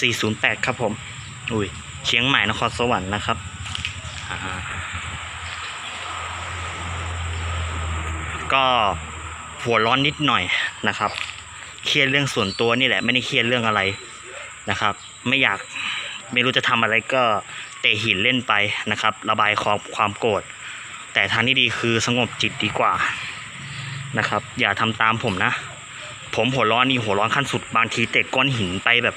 408 ครับผม อุ้ย เชียงใหม่นครสวรรค์นะครับก็หัวร้อนนิดหน่อยนะครับ เครียดเรื่องส่วนตัวนี่แหละ ไม่ได้เครียดเรื่องอะไรนะครับ ไม่อยากไม่รู้จะทำอะไรก็เตะหินเล่นไปนะครับ ระบายความความโกรธแต่ทางที่ดีคือสงบจิตดีกว่านะครับ อย่าทำตามผมนะ ผมหัวร้อนนี่หัวร้อนขั้นสุดบางทีเตะก้อนหินไปแบบ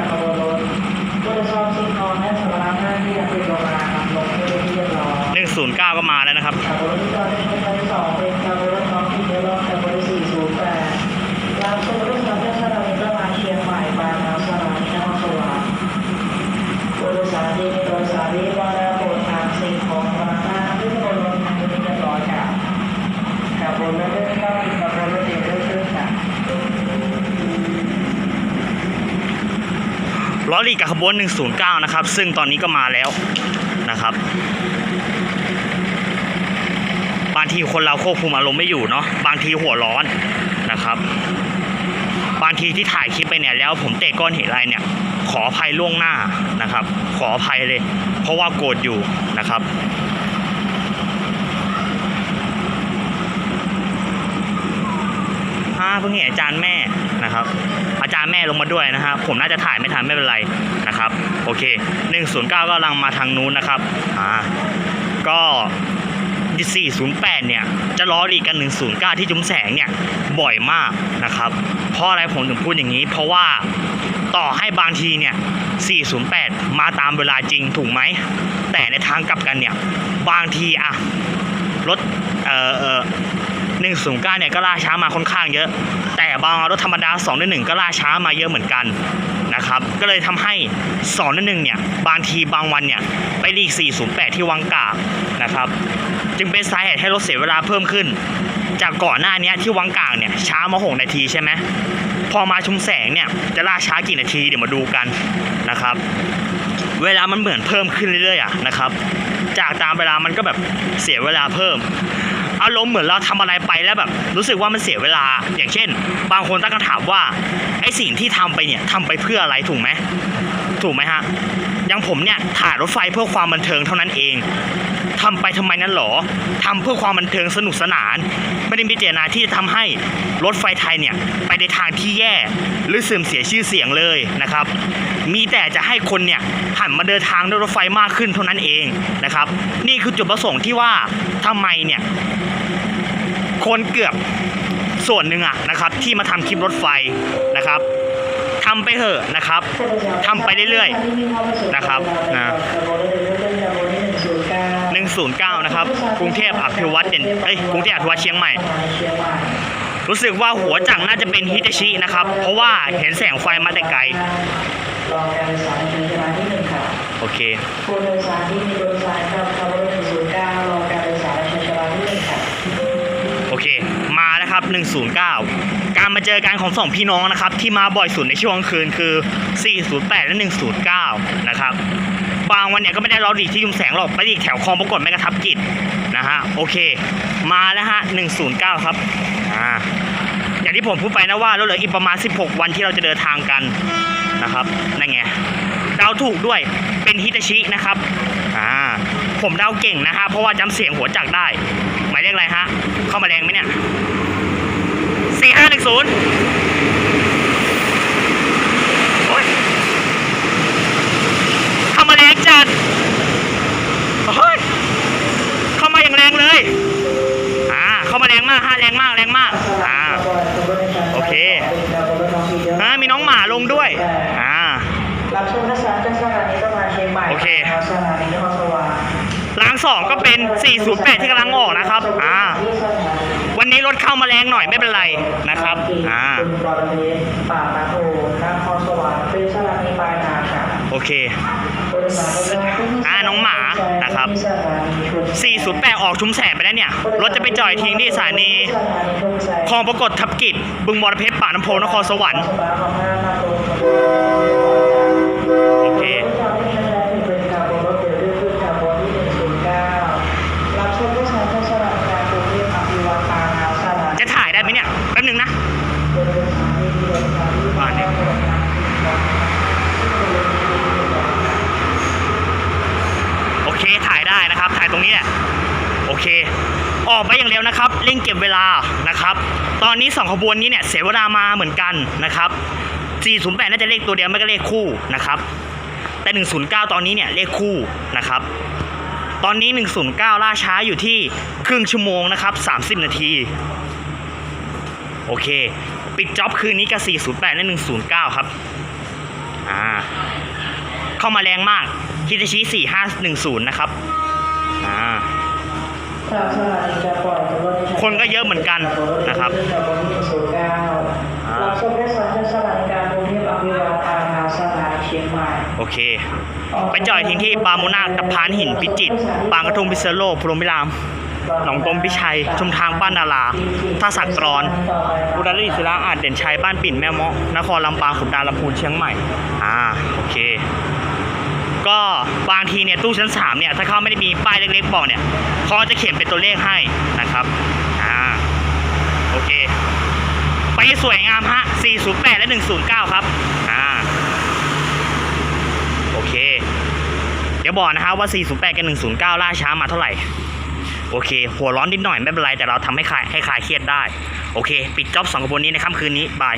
ากขบวนรถผู้โดยสารสิ่งของและสำหรับหน้าที่เป็นโรงงานลงให้เรียบร้อย109ก็มาแล้วนะครับ ขบวนที่เราได้ใช้ครั้งที่สองเป็นขบวนรถท้องถิ่นเดินรถขบวนที่สี่ศูนย์แปดรามส่งรถสำหรับสถานีประมาณเชียงใหม่บางนาสถานีนครสวรรค์ผู้โดยสารที่มีโดยสารที่ว่าแล้วโปรดทางสิ่งของสำหรับหน้าที่ขบวนรถทางนี้เรียบร้อยค่ะขบวนรถเดินเข้าขบวนรถเดินเรื่อยๆค่ะ ล้อลีกับขบวน 109 นะครับ ซึ่งตอนนี้ก็มาแล้วนะครับบางทีคนเราควบคุมอารมณ์ไม่อยู่เนาะบางทีหัวร้อนนะครับ บางทีที่ถ่ายคลิปไปเนี่ยแล้วผมเตะก้อนหินอะไรเนี่ย ขออภัยล่วงหน้านะครับ ขออภัยเลย เพราะว่าโกรธอยู่นะครับอ่าเพิ่งเห็นอาจารย์แม่ นะครับ อาจารย์แม่ลงมาด้วยนะฮะผมน่าจะถ่ายไม่ทันไม่เป็นไรนะครับโอเค 109 ก็กำลังมาทางนู้นนะครับอ่าก็408 เนี่ย จะล้อดีกัน 109 ที่จุมแสงเนี่ย บ่อยมากนะครับ เพราะอะไรผมถึงพูดอย่างนี้ เพราะว่าต่อให้บางทีเนี่ย 408 มาตามเวลาจริงถูกไหม แต่ในทางกลับกันเนี่ย บางทีอะรถเอ่อเอ่อ 109เนี่ยก็ล่าช้ามาค่อนข้างเยอะ แต่บางรถธรรมดา2 1 1ก็ล่าช้ามาเยอะเหมือนกันนะครับก็เลยทำให้2 1เนี่ยบางทีบางวันเนี่ยไปลีก 408 ที่วังกานะครับจึงเป็นสาเหตุให้รถเสียเวลาเพิ่มขึ้น จากก่อนหน้านี้ที่วังกางเนี่ยช้ามา 6 นาทีใช่ไหมพอมาชุมแสงเนี่ยจะล่าช้ากี่นาทีเดี๋ยวมาดูกันนะครับ เวลามันเหมือนเพิ่มขึ้นเรื่อยๆอะนะครับ จากตามเวลามันก็แบบเสียเวลาเพิ่ม อารมณ์เหมือนเราทำอะไรไปแล้วแบบ รู้สึกว่ามันเสียเวลา อย่างเช่น บางคนตั้งคำถามว่าไอสิ่งที่ทำไปเนี่ยทำไปเพื่ออะไรถูกไหมถูกไหมฮะ อย่างผมเนี่ยถ่ายรถไฟเพื่อความบันเทิงเท่านั้นเองทำไปทำไมนั้นหรอทำเพื่อความบันเทิงสนุกสนาน ไม่ได้มีเจตนาที่จะทำให้รถไฟไทยเนี่ยไปในทางที่แย่ หรือเสื่อมเสียชื่อเสียงเลยนะครับ มีแต่จะให้คนเนี่ยหันมาเดินทางด้วยรถไฟมากขึ้นเท่านั้นเองนะครับ นี่คือจุดประสงค์ที่ว่าทำไมเนี่ยคนเกือบส่วนหนึ่งอะนะครับที่มาทำคลิปรถไฟนะครับ ทำไปเถอะนะครับทำไปเรื่อยๆนะครับนะ109นะครับ กรุงเทพอภิวัตเด่นเอ้ยกรุงเทพอภิวัตเชียงใหม่รู้สึกว่าหัวจักรน่าจะเป็นฮิตาชินะครับ เพราะว่าเห็นแสงไฟมาแต่ไกลรอการโดยสารในเวลาที่หนึ่งค่ะโอเคผู้โดยสารที่มีโดยสารกับขบวน109รอการโดยสารในเวลาที่หนึ่งค่ะโอเค มาแล้วครับ109กา รมาเจอกันของสองพี่น้องนะครับ ที่มาบ่อยสุดในช่วงคืนคือ 408 และ 109 นะครับบางวันเนี่ยก็ไม่ได้ล้อดีที่ยุมแสงหรอกไปอีกแถวคลองประกฏแม่กระทับกิจนะฮะโอเค มาแล้วฮะ 109 ครับอ่าอย่างที่ผมพูดไปนะว่าเราเหลืออีกประมาณ 16 วันที่เราจะเดินทางกันนะครับนั่นไงเดาถูกด้วยเป็นฮิตาชินะครับอ่าผมเดาเก่งนะฮะเพราะว่าจำเสียงหัวจักได้ หมายเลขอะไรฮะเข้ามาแรงไหมเนี่ย สี่ห้าหนึ่งศูนย์โอ้ยเข้ามาแรงจัดเฮ้ยเข้ามาอย่างแรงเลย อ่า เข้ามาแรงมากฮะแรงมากแรงมาก อ่า โอเคฮะมีน้องหมาลงด้วย อ่ารับชมทัศนจากสถานีประมาณเชียงใหม่โอเคนะครับสถานีนครสวรรค์รางสองก็เป็น 408 ที่กำลังออกนะครับ อ่า เข้ามาแรงหน่อยไม่เป็นไรนะครับอ่าคุณบอลเลนปากนาโพนครสวรรค์เป็นสถานีปลายทางค่ะโอเคบริษัทรถยนต์ที่อ่าน้องหมานะครับที่สถานีชุมแส408 ออกชุมแสงไปแล้วเนี่ย รถจะไปจอดทิ้งที่สถานีสถานีชุมแสคลองปรากฏทับกิจบึงบอระเพ็ดป่าน้ำโพนครสวรรค์ โอเค จะถ่ายได้ไหมเนี่ย แป๊บหนึงนะ อ่าเนี่ย โอเค ถ่าย ได้นะครับ ถ่ายตรงนี้แหละโอเค ออกไปอย่างเร็วนะครับเร่งเก็บเวลานะครับ ตอนนี้สองขบวนนี้เนี่ยเสียเวลามาเหมือนกันนะครับ 408 น่าจะเลขตัวเดียวไม่ก็เลขคู่นะครับ แต่ 109 ตอนนี้เนี่ยเลขคู่นะครับ ตอนนี้ 109 ล่าช้าอยู่ที่ครึ่งชั่วโมงนะครับ 30 นาที โอเค ปิดจ็อบคืนนี้กับ 408 และ 109 ครับอ่าเข้ามาแรงมากฮิตาชิ4510 นะครับ คนก็เยอะเหมือนกันนะครับรับชมได้สัญชาติสถานการกรุงเทพอภิวัตอาณาสถานเชียงใหม่โอเค ไปจอยทิ้งที่ปาโมนาตะพานหินพิจิตรปางกระทุ่มพิษณุโลกพรหมพิรามหนองกรมพิชัย ชุมทางบ้านนาราท่าสักกรอนอุดรศิลาอาจเด่นชัยบ้านปิ่นแม่เมาะนครลำปางขุนดารลำพูนเชียงใหม่ อ่า โอเค ก็บางทีเนี่ยตู้ชั้น3เนี่ยถ้าเขาไม่ได้มีป้ายเล็กๆบอกเนี่ยเขาจะเขียนเป็นตัวเลขให้นะครับอ่าโอเคไปสวยงามฮะ 408 และ 109 ครับ อ่า โอเค เดี๋ยวบอกนะครับว่า 408 กับ 109 ล่าช้ามาเท่าไหร่ โอเค หัวร้อนนิดหน่อยไม่เป็นไร แต่เราทำให้คลายให้คลายเครียดได้ โอเค ปิดจ็อบสองกระบวนนี้ในค่ำคืนนี้ บาย